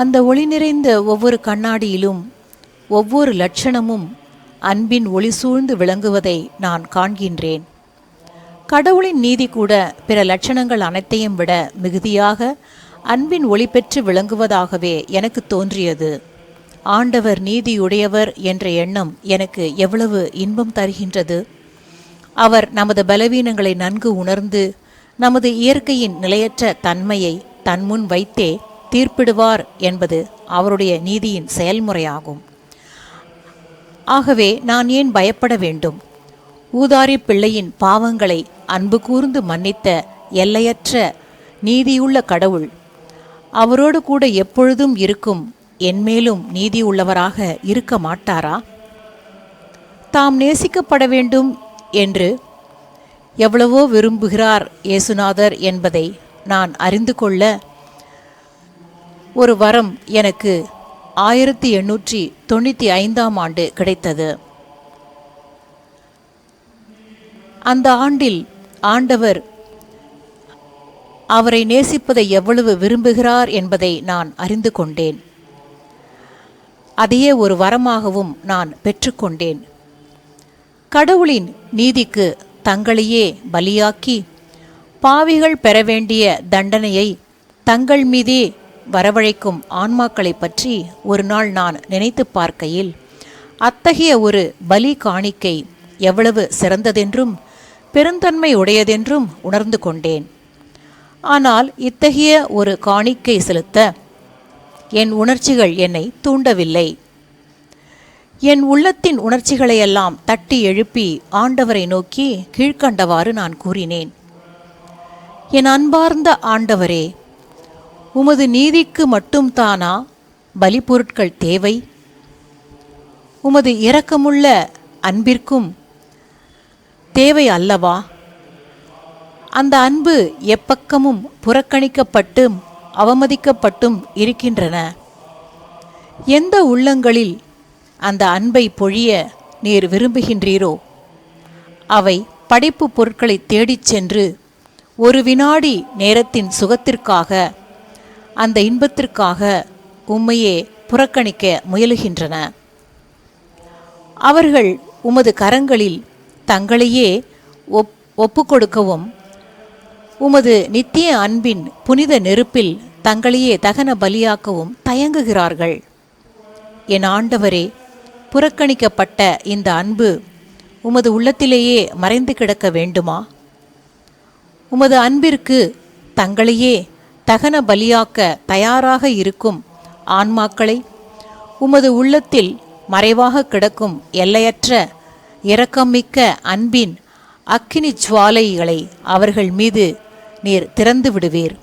அந்த ஒளி நிறைந்த ஒவ்வொரு கண்ணாடியிலும் ஒவ்வொரு லட்சணமும் அன்பின் ஒளி சூழ்ந்து விளங்குவதை நான் காண்கின்றேன். கடவுளின் நீதி கூட பிற லட்சணங்கள் அனைத்தையும் விட மிகுதியாக அன்பின் ஒளி பெற்று விளங்குவதாகவே எனக்கு தோன்றியது. ஆண்டவர் நீதியுடையவர் என்ற எண்ணம் எனக்கு எவ்வளவு இன்பம் தருகின்றது. அவர் நமது பலவீனங்களை நன்கு உணர்ந்து நமது இயற்கையின் நிலையற்ற தன்மையை தன்முன் வைத்தே தீர்ப்பிடுவார் என்பது அவருடைய நீதியின் செயல்முறையாகும். ஆகவே நான் ஏன் பயப்பட வேண்டும்? ஊதாரி பிள்ளையின் பாவங்களை அன்பு கூர்ந்து மன்னித்த எல்லையற்ற நீதியுள்ள கடவுள் அவரோடு கூட எப்பொழுதும் இருக்கும் என்மேலும் நீதி உள்ளவராக இருக்க மாட்டாரா? தாம் நேசிக்கப்பட வேண்டும் என்று எவ்வளவோ விரும்புகிறார் இயேசுநாதர் என்பதை நான் அறிந்து கொள்ள ஒரு வரம் எனக்கு ஆயிரத்தி எண்ணூற்றி தொண்ணூற்றி ஐந்தாம் ஆண்டு கிடைத்தது. அந்த ஆண்டில் ஆண்டவர் அவரை நேசிப்பதை எவ்வளவு விரும்புகிறார் என்பதை நான் அறிந்து கொண்டேன். அதையே ஒரு வரமாகவும் நான் பெற்றுக்கொண்டேன் கடவுளின் நீதிக்கு தங்களையே பலியாக்கி பாவிகள் பெற வேண்டிய தண்டனையை தங்கள் மீதே வரவழைக்கும் ஆன்மாக்களை பற்றி ஒரு நாள் நான் நினைத்து பார்க்கையில் அத்தகைய ஒரு பலி காணிக்கை எவ்வளவு சிறந்ததென்றும் பெருந்தன்மை உடையதென்றும் உணர்ந்து கொண்டேன். ஆனால் இத்தகைய ஒரு காணிக்கை செலுத்த என் உணர்ச்சிகள் என்னை தூண்டவில்லை. என் உள்ளத்தின் உணர்ச்சிகளையெல்லாம் தட்டி எழுப்பி ஆண்டவரை நோக்கி கீழ்க்கண்டவாறு நான் கூறினேன். என் அன்பார்ந்த ஆண்டவரே உமது நீதிக்கு மட்டும் தானா பலிப்பொருட்கள் தேவை? உமது இரக்கமுள்ள அன்பிற்கும் தேவை அல்லவா? அந்த அன்பு எப்பக்கமும் புறக்கணிக்கப்பட்டும் அவமதிக்கப்பட்டும் இருக்கின்றன. எந்த உள்ளங்களில் அந்த அன்பை பொழிய நீர் விரும்புகின்றீரோ அவை படைப்பு பொருட்களை தேடிச் சென்று ஒரு வினாடி நேரத்தின் சுகத்திற்காக அந்த இன்பத்திற்காக உம்மையே புறக்கணிக்க முயலுகின்றன. அவர்கள் உமது கரங்களில் தங்களையே ஒப் ஒப்புக்கொடுக்கவும் உமது நித்திய அன்பின் புனித நெருப்பில் தங்களையே தகன பலியாக்கவும் தயங்குகிறார்கள். என் ஆண்டவரே புறக்கணிக்கப்பட்ட இந்த அன்பு உமது உள்ளத்திலேயே மறைந்து கிடக்க வேண்டுமா? உமது அன்பிற்கு தங்களையே தகன பலியாக்க தயாராக இருக்கும் ஆன்மாக்களை உமது உள்ளத்தில் மறைவாக கிடக்கும் எல்லையற்ற இரக்கமிக்க அன்பின் அக்கினி ஜுவாலைகளை அவர்கள் மீது நீர் திறந்து விடுவீர்.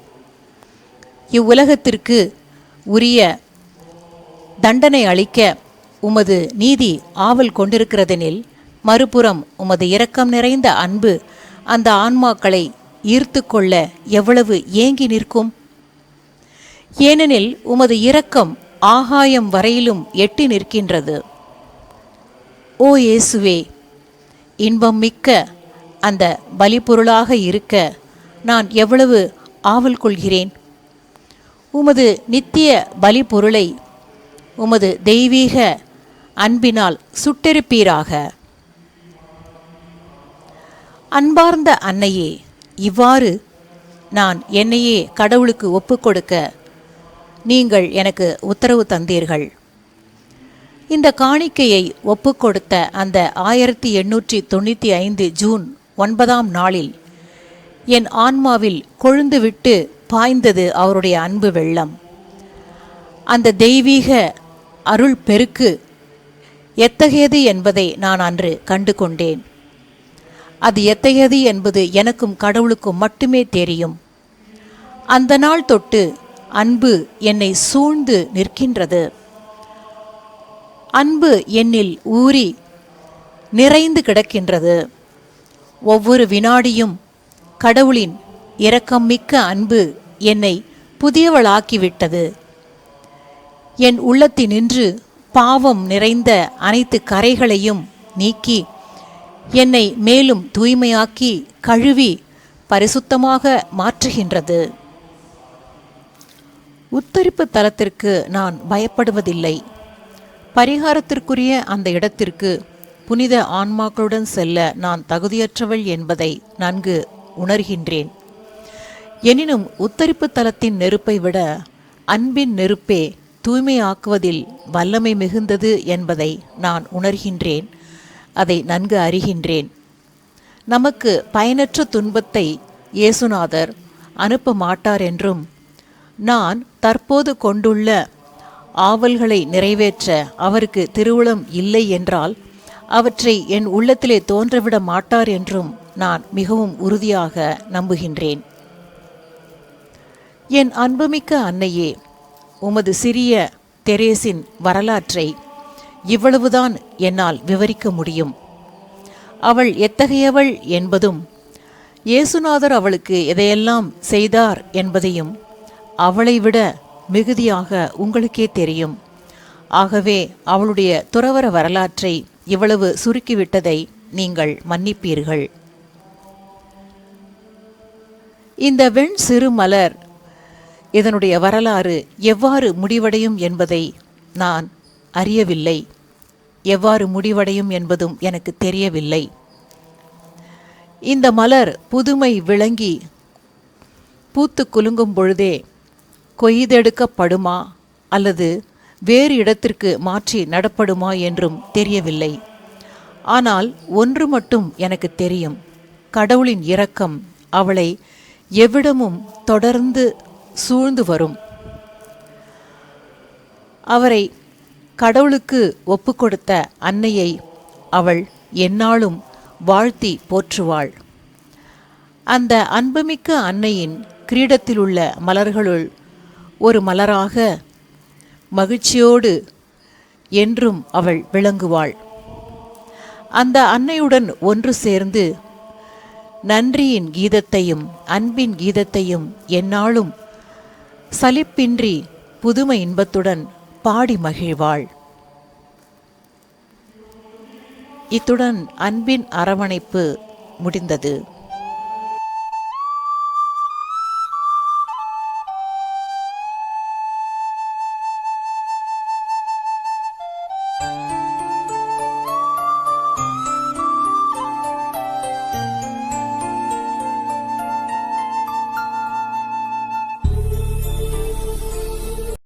இவ்வுலகத்திற்கு உரிய தண்டனை அளிக்க உமது நீதி ஆவல் கொண்டிருக்கிறதெனில் மறுபுறம் உமது இரக்கம் நிறைந்த அன்பு அந்த ஆன்மாக்களை ஈர்த்து கொள்ள எவ்வளவு ஏங்கி நிற்கும்? ஏனெனில் உமது இரக்கம் ஆகாயம் வரையிலும் எட்டி நிற்கின்றது. ஓ இயேசுவே இன்பம் மிக்க அந்த பலிப்பொருளாக இருக்க நான் எவ்வளவு ஆவல் கொள்கிறேன்? உமது நித்திய பலிப்பொருளை உமது தெய்வீக அன்பினால் சுட்டெரிப்பீராக. அன்பார்ந்த அன்னையே இவ்வாறு நான் என்னையே கடவுளுக்கு ஒப்புக்கொடுக்க நீங்கள் எனக்கு உத்தரவு தந்தீர்கள். இந்த காணிக்கையை ஒப்புக்கொடுத்த அந்த ஆயிரத்தி எண்ணூற்றி தொண்ணூற்றி ஐந்து ஜூன் ஒன்பதாம் நாளில் என் ஆன்மாவில் கொழுந்துவிட்டு பாய்ந்தது அவருடைய அன்பு வெள்ளம். அந்த தெய்வீக அருள் பெருக்கு எத்தகையது என்பதை நான் அன்று கண்டு கொண்டேன். அது எத்தகையது என்பது எனக்கும் கடவுளுக்கும் மட்டுமே தெரியும். அந்த நாள் தொட்டு அன்பு என்னை சூழ்ந்து நிற்கின்றது. அன்பு என்னில் ஊறி நிறைந்து கிடக்கின்றது. ஒவ்வொரு வினாடியும் கடவுளின் இரக்கம் மிக்க அன்பு என்னை புதியவளாக்கிவிட்டது. என் உள்ளத்தினின்று பாவம் நிறைந்த அனைத்து கரைகளையும் நீக்கி என்னை மேலும் தூய்மையாக்கி கழுவி பரிசுத்தமாக மாற்றுகின்றது. உத்தரிப்பு தலத்திற்கு நான் பயப்படுவதில்லை. பரிகாரத்திற்குரிய அந்த இடத்திற்கு புனித ஆன்மாக்களுடன் செல்ல நான் தகுதியற்றவள் என்பதை நன்கு உணர்கின்றேன். எனினும் உத்தரிப்பு தலத்தின் நெருப்பை விட அன்பின் நெருப்பே தூய்மையாக்குவதில் வல்லமை மிகுந்தது என்பதை நான் உணர்கின்றேன். அதை நன்கு அறிகின்றேன். நமக்கு பயனற்ற துன்பத்தை இயேசுநாதர் அனுப்ப மாட்டார் என்றும் நான் தற்போது கொண்டுள்ள ஆவல்களை நிறைவேற்ற அவருக்கு திருவுளம் இல்லை என்றால் அவற்றை என் உள்ளத்திலே தோன்றவிட மாட்டார் என்றும் நான் மிகவும் உறுதியாக நம்புகின்றேன். என் அன்புமிக்க அன்னையே உமது சிறிய தெரேசின் வரலாற்றை இவ்வளவுதான் என்னால் விவரிக்க முடியும். அவள் எத்தகையவள் என்பதும் இயேசுநாதர் அவளுக்கு எதையெல்லாம் செய்தார் என்பதையும் அவளை விட மிகுதியாக உங்களுக்கே தெரியும். ஆகவே அவளுடைய துறவர வரலாற்றை இவ்வளவு சுருக்கிவிட்டதை நீங்கள் மன்னிப்பீர்கள். இந்த வெண் சிறு மலர் இதனுடைய வரலாறு எவ்வாறு முடிவடையும் என்பதை நான் அறியவில்லை. எவ்வாறு முடிவடையும் என்பதும் எனக்கு தெரியவில்லை. இந்த மலர் புதுமை விளங்கி பூத்து குலுங்கும் பொழுதே கொய்தெடுக்கப்படுமா அல்லது வேறு இடத்திற்கு மாற்றி நடப்படுமா என்றும் தெரியவில்லை. ஆனால் ஒன்று மட்டும் எனக்கு தெரியும். கடவுளின் இரக்கம் அவளை எவ்விடமும் தொடர்ந்து சூழ்ந்து வரும். அவரை கடவுளுக்கு ஒப்புக்கொடுத்த அன்னையை அவள் எந்நாளும் வாழ்த்தி போற்றுவாள். அந்த அன்புமிக்க அன்னையின் கிரீடத்திலுள்ள மலர்களுள் ஒரு மலராக மகிழ்ச்சியோடு என்றும் அவள் விளங்குவாள். அந்த அன்னையுடன் ஒன்று சேர்ந்து நன்றியின் கீதத்தையும் அன்பின் கீதத்தையும் எந்நாளும் சலிப்பின்றி புதுமை இன்பத்துடன் பாடி மகிழ்வாள். இத்துடன் அன்பின் அரவணைப்பு முடிந்தது.